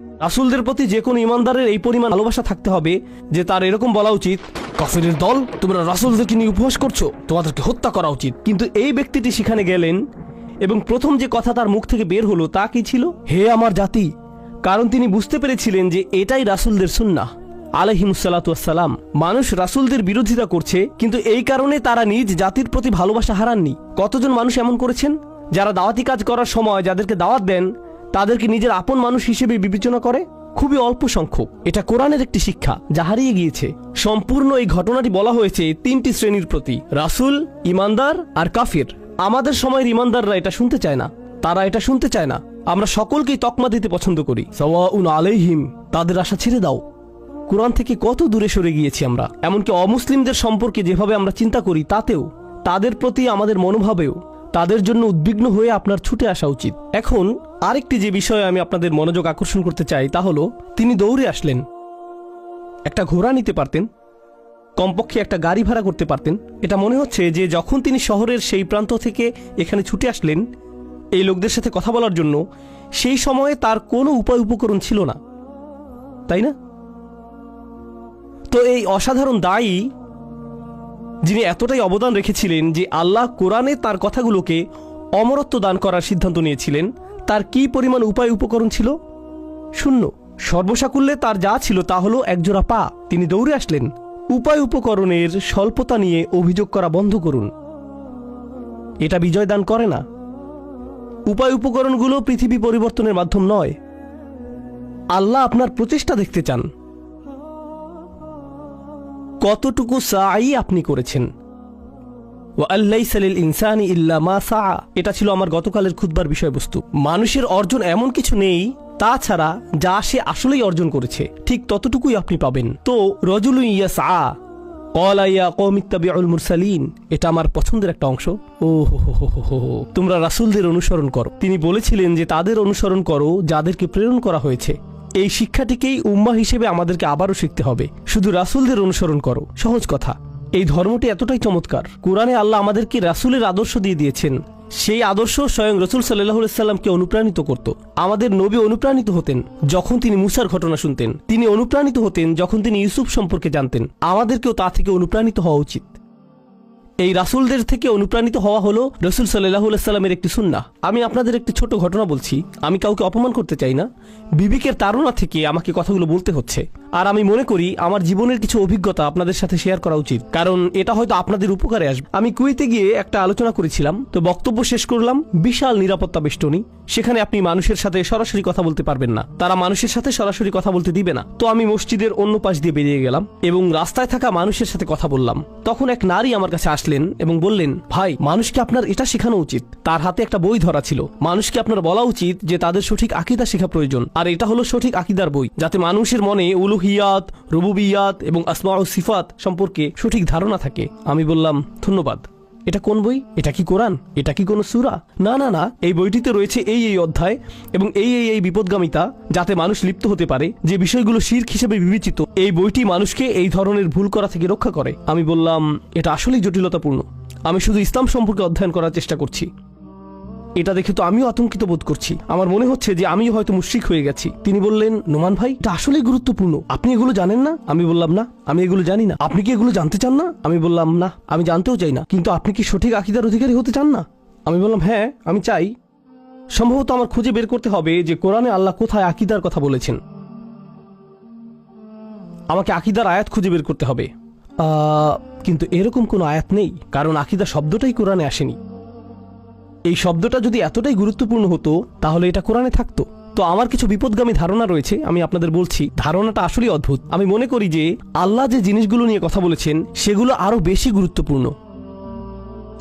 রাসুলদের প্রতি যে কোনো ইমানদারের এই পরিমাণ ভালোবাসা থাকতে হবে যে তার এরকম বলা উচিত, কাফিরের দল, তোমরা রাসুলদেরকে নিয়ে উপহাস করছ, তোমাদেরকে হত্যা করা উচিত। কিন্তু এই ব্যক্তিটি সেখানে গেলেন এবং প্রথম যে কথা তার মুখ থেকে বের হলো তা কি ছিল? হে আমার জাতি, কারণ তিনি বুঝতে পেরেছিলেন যে এটাই রাসুলদের সুন্নাহ। আলহিমুসাল্লাতাম মানুষ রাসুলদের বিরোধিতা করছে, কিন্তু এই কারণে তারা নিজ জাতির প্রতি ভালোবাসা হারাননি। কতজন মানুষ এমন করেছেন? যারা দাওয়াতি কাজ করার সময় যাদেরকে দাওয়াত দেন তাদেরকে নিজের আপন মানুষ হিসেবে বিবেচনা করে খুবই অল্প সংখ্যক। এটা কোরআনের একটি শিক্ষা, যা হারিয়ে গিয়েছে। সম্পূর্ণ এই ঘটনাটি বলা হয়েছে তিনটি শ্রেণির প্রতি, রাসুল ইমানদার আর কাফির। আমাদের সময়ের ইমানদাররা এটা শুনতে চায় না। তারা এটা শুনতে চায় না। আমরা সকলকেই তকমা দিতে পছন্দ করি। সওয়াউন আলাইহিম, তাদের আশা ছেড়ে দাও। কোরআন থেকে কত দূরে সরে গিয়েছি আমরা? এমনকি অমুসলিমদের সম্পর্কে যেভাবে আমরা চিন্তা করি, তাতেও। তাদের প্রতি আমাদের মনোভাবেও। তাদের জন্য উদ্বিগ্ন হয়ে আপনার ছুটে আসা উচিত। এখন আরেকটি যে বিষয়ে আমি আপনাদের মনোযোগ আকর্ষণ করতে চাই তা হলো, তিনি দৌড়ে আসলেন। একটা ঘোড়া নিতে পারতেন, কমপক্ষে একটা গাড়ি ভাড়া করতে পারতেন। এটা মনে হচ্ছে যে যখন তিনি শহরের সেই প্রান্ত থেকে এখানে ছুটে আসলেন, এই লোকদের সাথে কথা বলার জন্য, সেই সময়ে তার কোনো উপায় উপকরণ ছিল না। তাই না? তো এই অসাধারণ দায়ী যিনি এতটাই অবদান রেখেছিলেন যে আল্লাহ কোরআনে তার কথাগুলোকে অমরত্ব দান করার সিদ্ধান্ত নিয়েছিলেন, তার কি পরিমাণ উপায় উপকরণ ছিল? শূন্য। সর্বসাকুল্যে তার যা ছিল তা হলো একজোড়া পা। তিনি দৌড়ে আসলেন। উপায় উপকরণের স্বল্পতা নিয়ে অভিযোগ করা বন্ধ করুন। এটা বিজয় দান করে না। উপায় উপকরণগুলো পৃথিবী পরিবর্তনের মাধ্যম নয়। আল্লাহ আপনার প্রচেষ্টা দেখতে চান। কতটুকু সাই আপনি করেছেন? ও আল্লাহ ইনসানি ইল্লা মা সা এটা ছিল আমার গতকালের খুদবার বিষয়বস্তু। মানুষের অর্জন এমন কিছু নেই, তাছাড়া যা সে আসলেই অর্জন করেছে, ঠিক ততটুকুই আপনি পাবেন। তো রজুলু ইয়া সা মুরসালিন। এটা আমার পছন্দের একটা অংশ। ও। তোমরা রাসূলদের অনুসরণ করো। তিনি বলেছিলেন যে তাদের অনুসরণ করো, যাদেরকে প্রেরণ করা হয়েছে। এই শিক্ষাটিকেই উম্মা হিসেবে আমাদেরকে আবারও শিখতে হবে। শুধু রাসূলদের অনুসরণ করো, সহজ কথা। এই ধর্মটি এতটাই চমৎকার। কোরআনে আল্লাহ আমাদেরকে রাসূলের আদর্শ দিয়ে দিয়েছেন। সেই আদর্শ স্বয়ং রসুল সাল্লাহ সাল্লামকে অনুপ্রাণিত করত। আমাদের নবী অনুপ্রাণিত হতেন যখন তিনি মুসার ঘটনা শুনতেন। তিনি অনুপ্রাণিত হতেন যখন তিনি ইউসুফ সম্পর্কে জানতেন। আমাদেরকেও তা থেকে অনুপ্রাণিত হওয়া উচিত। এই রাসুলদের থেকে অনুপ্রাণিত হওয়া হলো রসুল সাল্লাহ সাল্লামের একটি সুন্না আমি আপনাদের একটি ছোট ঘটনা বলছি। আমি কাউকে অপমান করতে চাই না। বিবেকের তারা থেকে আমাকে কথাগুলো বলতে হচ্ছে। আর আমি মনে করি আমার জীবনের কিছু অভিজ্ঞতা আপনাদের সাথে শেয়ার করা উচিত। কারণ এটা হয়তো আপনাদের উপকারে আসবে। আমি কুয়েতে গিয়ে একটা আলোচনা করেছিলাম, তো বক্তব্য শেষ করলাম, বিশাল নিরাপত্তা বেষ্টনী। সেখানে আপনি মানুষের সাথে সরাসরি কথা বলতে পারবেন না। তারা মানুষের সাথে সরাসরি কথা বলতে দিবে না। তো আমি মসজিদের অন্য পাশ দিয়ে বেরিয়ে গেলাম এবং রাস্তায় থাকা মানুষের সাথে কথা বললাম। তখন এক নারী আমার কাছে আসলেন এবং বললেন, ভাই, মানুষকে আপনার এটা শেখানো উচিত। তার হাতে একটা বই ধরা ছিল। মানুষকে আপনার বলা উচিত যে তাদের সঠিক আকিদা শেখা প্রয়োজন। আর এটা হলো সঠিক আকিদার বই, যাতে মানুষের মনে উলুহিয়াত রুবুবিয়াত এবং আসমা ও সিফাত সম্পর্কে সঠিক ধারণা থাকে। আমি বললাম, ধন্যবাদ। এটা কোন বই? এটা কি কোরআন? এটা কি কোনো সুরা? না না না, এই বইটিতে রয়েছে এই এই অধ্যায় এবং এই এই এই বিপদগামিতা যাতে মানুষ লিপ্ত হতে পারে, যে বিষয়গুলো শির্ক হিসেবে বিবেচিত, এই বইটি মানুষকে এই ধরনের ভুল করা থেকে রক্ষা করে। আমি বললাম, এটা আসলেই জটিলতাপূর্ণ। আমি শুধু ইসলাম সম্পর্কে অধ্যয়ন করার চেষ্টা করছি। এটা দেখে তো আমিও আতঙ্কিত বোধ করছি। আমার মনে হচ্ছে যে আমিও হয়তো মুশ্রিক হয়ে গেছি। তিনি বললেন, নোমান ভাই, এটা আসলেই গুরুত্বপূর্ণ। আপনি এগুলো জানেন না? আমি বললাম, না, আমি এগুলো জানি না। আপনি কি এগুলো জানতে চান না? আমি বললাম, না, আমি জানতেও চাই না। কিন্তু আপনি কি সঠিক আকিদার অধিকারী হতে চান না? আমি বললাম হ্যাঁ আমি চাই। সম্ভবত আমার খুঁজে বের করতে হবে যে কোরআনে আল্লাহ কোথায় আকিদার কথা বলেছেন। আমাকে আকিদার আয়াত খুঁজে বের করতে হবে। কিন্তু এরকম কোনো আয়াত নেই, কারণ আকিদা শব্দটাই কোরআনে আসেনি। এই শব্দটা যদি এতটাই গুরুত্বপূর্ণ হতো, তাহলে এটা কোরআনে থাকতো। তো আমার কিছু বিপদগামী ধারণা রয়েছে, আমি আপনাদের বলছি, ধারণাটা আসলেই অদ্ভুত। আমি মনে করি যে, আল্লাহ যে জিনিসগুলো নিয়ে কথা বলেছেন, সেগুলো আরও বেশি গুরুত্বপূর্ণ।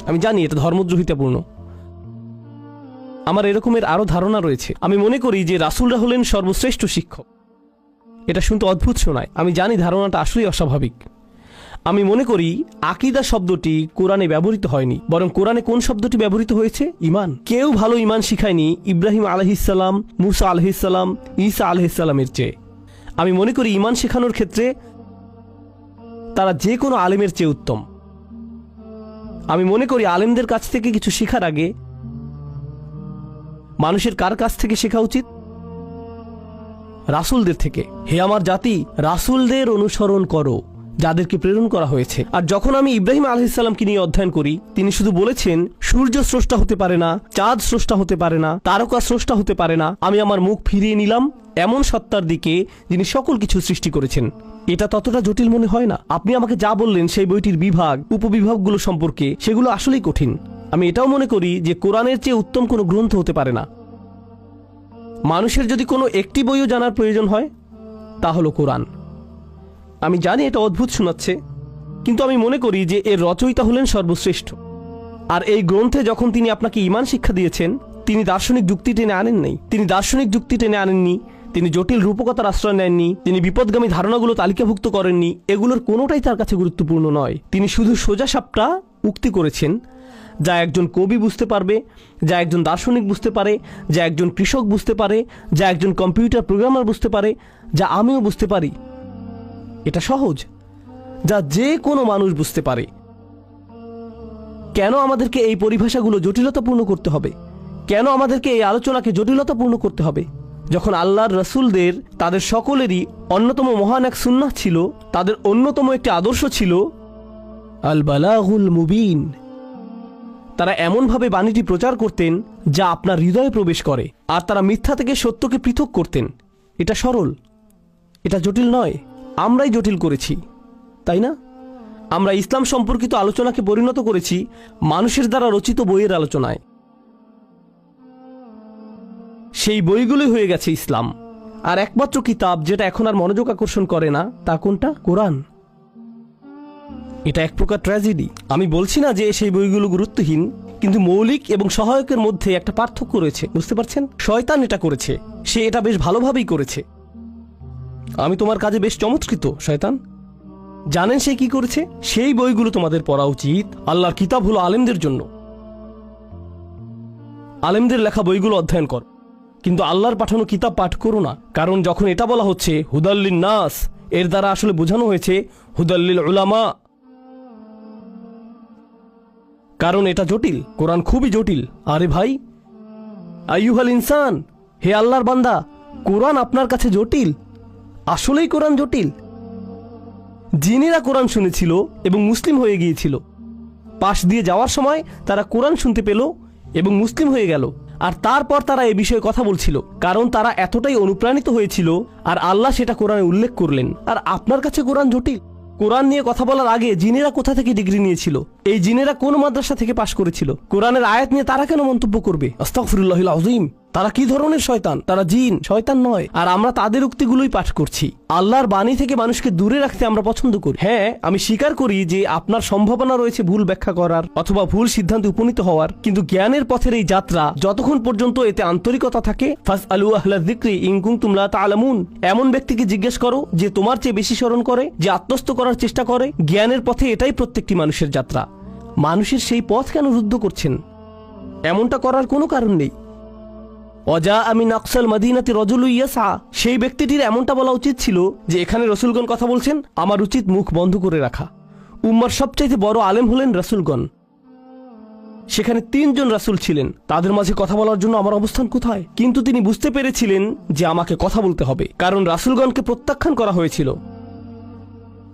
আমি জানি এটা ধর্মদ্রোহিতাপূর্ণ। আমার এরকমের আরও ধারণা রয়েছে। আমি মনে করি যে, রাসুলরা হলেন সর্বশ্রেষ্ঠ শিক্ষক। এটা শুনতে অদ্ভুত শোনায়। আমি জানি ধারণাটা আসলেই অস্বাভাবিক। আমি মনে করি আকিদা শব্দটি কোরআনে ব্যবহৃত হয়নি। বরং কোরআনে কোন শব্দটি ব্যবহৃত হয়েছে? ইমান। কেউ ভালো ইমান শিখায়নি ইব্রাহিম আলহিসাল্লাম মুসা আলহিসাল্লাম ঈসা আলহিসাল্লামের চেয়ে। আমি মনে করি ইমান শেখানোর ক্ষেত্রে তারা যে কোনো আলেমের চেয়ে উত্তম। আমি মনে করি আলেমদের কাছ থেকে কিছু শেখার আগে মানুষের কার কাছ থেকে শেখা উচিত? রাসূলদের থেকে। হে আমার জাতি, রাসূলদের অনুসরণ করো। যাদেরকে প্রেরণ করা হয়েছে। আর যখন আমি ইব্রাহিম আলহিসাল্লামকে নিয়ে অধ্যয়ন করি, তিনি শুধু বলেছেন, সূর্য স্রষ্টা হতে পারে না, চাঁদ স্রষ্টা হতে পারে না, তারকা স্রষ্টা হতে পারে না, আমি আমার মুখ ফিরিয়ে নিলাম, এমন সত্তার দিকে যিনি সকল কিছু সৃষ্টি করেছেন। এটা ততটা জটিল মনে হয় না। আপনি আমাকে যা বললেন, সেই বইটির বিভাগ, উপবিভাগগুলো সম্পর্কে, সেগুলো আসলেই কঠিন। আমি এটাও মনে করি যে কোরআনের চেয়ে উত্তম কোনো গ্রন্থ হতে পারে না। মানুষের যদি কোনো একটি বইও জানার প্রয়োজন হয়, তা হলো কোরআন। আমি জানি এটা অদ্ভুত শোনাচ্ছে, কিন্তু আমি মনে করি যে এর রচয়িতা হলেন সর্বশ্রেষ্ঠ। আর এই গ্রন্থে যখন তিনি আপনাকে ইমান শিক্ষা দিয়েছেন, তিনি দার্শনিক যুক্তি টেনে আনেন নাই। তিনি দার্শনিক যুক্তি টেনে আনেননি, তিনি জটিল রূপকতার আশ্রয় নেননি, তিনি বিপদগামী ধারণাগুলো তালিকাভুক্ত করেননি, এগুলোর কোনোটাই তার কাছে গুরুত্বপূর্ণ নয়। তিনি শুধু সোজা সাপটা উক্তি করেছেন, যা একজন কবি বুঝতে পারবে, যা একজন দার্শনিক বুঝতে পারে, যা একজন কৃষক বুঝতে পারে, যা একজন কম্পিউটার প্রোগ্রামার বুঝতে পারে, যা আমিও বুঝতে পারি। এটা সহজ, যা যে কোনো মানুষ বুঝতে পারে। কেন আমাদেরকে এই পরিভাষাগুলো জটিলতাপূর্ণ করতে হবে? কেন আমাদেরকে এই আলোচনাকে জটিলতাপূর্ণ করতে হবে? যখন আল্লাহর রসুলদের, তাদের সকলেরই অন্যতম মহান এক সুন্নাহ ছিল, তাদের অন্যতম একটি আদর্শ ছিল আল বালাগুল মুবিন। তারা এমনভাবে বাণীটি প্রচার করতেন, যা আপনার হৃদয়ে প্রবেশ করে, আর তারা মিথ্যা থেকে সত্যকে পৃথক করতেন। এটা সরল, এটা জটিল নয়। আমরাই জটিল করেছি, তাই না? আমরা ইসলাম সম্পর্কিত আলোচনাকে পরিণত করেছি মানুষের দ্বারা রচিত বইয়ের আলোচনায়। সেই বইগুলোই হয়ে গেছে ইসলাম। আর একমাত্র কিতাব যেটা এখন আর মনোযোগ আকর্ষণ করে না, তা কোনটা? কোরআন। এটা এক প্রকার ট্র্যাজেডি আমি বলছি না যে সেই বইগুলো গুরুত্বহীন, কিন্তু মৌলিক এবং সহায়কের মধ্যে একটা পার্থক্য রয়েছে, বুঝতে পারছেন? শয়তান এটা করেছে, সে এটা বেশ ভালোভাবেই করেছে। আমি তোমার কাজে বেশ চমৎকৃত, শয়তান। জানেন সে কি করেছে? সেই বইগুলো তোমাদের পড়া উচিত আল্লাহর কিতাব হলো আলেমদের জন্য। আলেমদের লেখা বইগুলো অধ্যয়ন কর। কিন্তু আল্লাহর পাঠানো কিতাব পাঠ করো না, কারণ যখন এটা বলা হচ্ছে, হুদাল্লিন নাস, এর দ্বারা আসলে বোঝানো হয়েছে, হুদাল্লিল উলামা। কারণ এটা জটিল, কোরআন খুবই জটিল। আরে ভাই, আইয়ুহাল ইনসান, হে আল্লাহর বান্দা, কোরআন আপনার কাছে জটিল আসলেই কোরআন জটিল। জিনেরা কোরআন শুনেছিল এবং মুসলিম হয়ে গিয়েছিল। পাশ দিয়ে যাওয়ার সময় তারা কোরআন শুনতে পেল এবং মুসলিম হয়ে গেল। আর তারপর তারা এ বিষয়ে কথা বলছিল, কারণ তারা এতটাই অনুপ্রাণিত হয়েছিল আর আল্লাহ সেটা কোরআনে উল্লেখ করলেন। আর আপনার কাছে কোরআন জটিল? কোরআন নিয়ে কথা বলার আগে জিনেরা কোথা থেকে ডিগ্রি নিয়েছিল? এই জিনেরা কোন মাদ্রাসা থেকে পাশ করেছিল? কোরআনের আয়াত নিয়ে তারা কেন মন্তব্য করবে? আস্তাগফিরুল্লাহ আজিম তারা কি ধরনের শয়তান? তারা জিন, শয়তান নয়। আর আমরা তাদের উক্তিগুলোই পাঠ করছি। আল্লাহর বাণী থেকে মানুষকে দূরে রাখতে আমরা পছন্দ করি। হ্যাঁ আমি স্বীকার করি যে আপনার সম্ভাবনা রয়েছে ভুল ব্যাখ্যা করার অথবা ভুল সিদ্ধান্তে উপনীত হওয়ার। কিন্তু জ্ঞানের পথের এই যাত্রা যতক্ষণ পর্যন্ত এতে আন্তরিকতা থাকে ফাস আলু আহ্লা দিক্রি ইনকুম তুমলা তালামুন এমন ব্যক্তিকে জিজ্ঞেস করো যে তোমার চেয়ে বেশি স্মরণ করে, যে আত্মস্থ করার চেষ্টা করে। জ্ঞানের পথে এটাই প্রত্যেকটি মানুষের যাত্রা। মানুষের সেই পথ কেন রুদ্ধ করছেন? এমনটা করার কোনো কারণ নেই। অজা আমি নকসাল মদিনাতে রজুল ইয়াসা, সেই ব্যক্তিটির এমনটা বলা উচিত ছিল যে এখানে রসুলগণ কথা বলছেন, আমার উচিত মুখ বন্ধ করে রাখা। উম্মার সবচাইতে বড় আলেম হলেন রসুলগণ। সেখানে তিনজন রাসূল ছিলেন। তাদের মাঝে কথা বলার জন্য আমার অবস্থান কোথায়? কিন্তু তিনি বুঝতে পেরেছিলেন যে আমাকে কথা বলতে হবে। কারণ রাসূলগণকে প্রত্যাখ্যান করা হয়েছিল।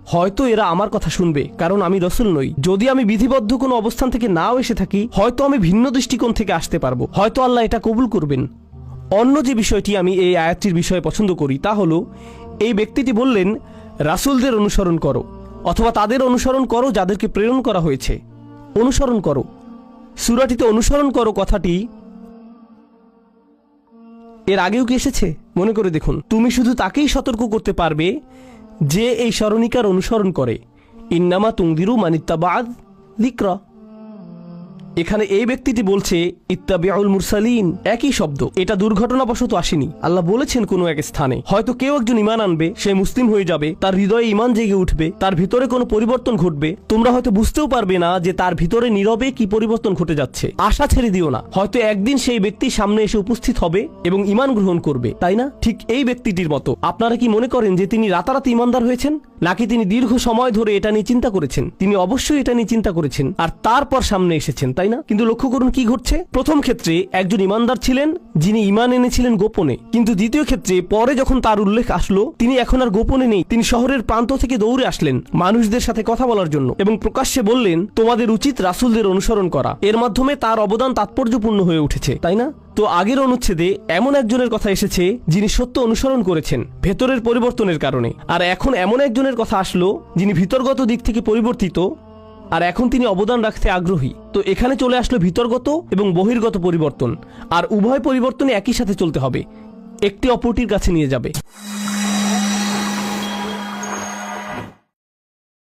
হয়তো এরা আমার কথা শুনবে, কারণ আমি রসুল নই। যদি আমি বিধিবদ্ধ কোনো অবস্থান থেকে নাও এসে থাকি, হয়তো আমি ভিন্ন দৃষ্টিকোণ থেকে আসতে পারব। হয়তো আল্লাহ এটা কবুল করবেন। অন্য যে বিষয়টি আমি এই আয়াতটির বিষয়ে পছন্দ করি, তা হলো, এই ব্যক্তিটি বললেন, রাসূলদের অনুসরণ করো, অথবা তাদের অনুসরণ করো যাদেরকে প্রেরণ করা হয়েছে। অনুসরণ করো। সুরাটিতে অনুসরণ করো কথাটি এর আগেও কি এসেছে? মনে করে দেখুন। তুমি শুধু তাকেই সতর্ক করতে পারবে যে এই স্মরণিকার অনুসরণ করে। ইন্নামা তুংদিরু মানিত্তাবাদ দিক্রা এখানে এই ব্যক্তিটি বলছে, ইত্তাবিউল মুরসালিন একই শব্দ। এটা দুর্ঘটনাবশত আসেনি। আল্লাহ বলেছেন কোনো এক স্থানে। হয়তো কেউ একজন ইমান আনবে, সে মুসলিম হয়ে যাবে, তার হৃদয়ে ইমান জেগে উঠবে, তার ভিতরে কোনো পরিবর্তন ঘটবে। তোমরা হয়তো বুঝতেও পারবে না যে তার ভিতরে নীরবে কি পরিবর্তন ঘটে যাচ্ছে। আশা ছেড়ে দিও না। হয়তো একদিন সেই ব্যক্তি সামনে এসে উপস্থিত হবে এবং ইমান গ্রহণ করবে। তাই না? ঠিক এই ব্যক্তিটির মতো। আপনারা কি মনে করেন যে তিনি রাতারাতি ইমানদার হয়েছেন? নাকি তিনি দীর্ঘ সময় ধরে এটা নিয়ে চিন্তা করেছেন? তিনি অবশ্যই এটা নিয়ে চিন্তা করেছেন। আর তারপর সামনে এসেছেন। তাই তাই না? কিন্তু লক্ষ্য করুন কি ঘটছে। প্রথম ক্ষেত্রে একজন ইমানদার ছিলেন, যিনি ইমান এনেছিলেন গোপনে। কিন্তু দ্বিতীয় ক্ষেত্রে পরে যখন তার উল্লেখ আসলো, তিনি এখন আর গোপনে নেই। তিনি শহরের প্রান্ত থেকে দৌড়ে আসলেন মানুষদের সাথে কথা বলার জন্য এবং প্রকাশ্যে বললেন, তোমাদের উচিত রাসুলদের অনুসরণ করা। এর মাধ্যমে তার অবদান তাৎপর্যপূর্ণ হয়ে উঠেছে, তাই না? তো আগের অনুচ্ছেদে এমন একজনের কথা এসেছে, যিনি সত্য অনুসরণ করেছেন, ভেতরের পরিবর্তনের কারণে। আর এখন এমন একজনের কথা আসলো, যিনি ভিতরগত দিক থেকে পরিবর্তিত আর এখন তিনি অবদান রাখতে আগ্রহী। তো এখানে চলে আসলো ভিতরগত এবং বহির্গত পরিবর্তন। আর উভয় পরিবর্তনে একই সাথে চলতে হবে। একটি অপরটির কাছে নিয়ে যাবে।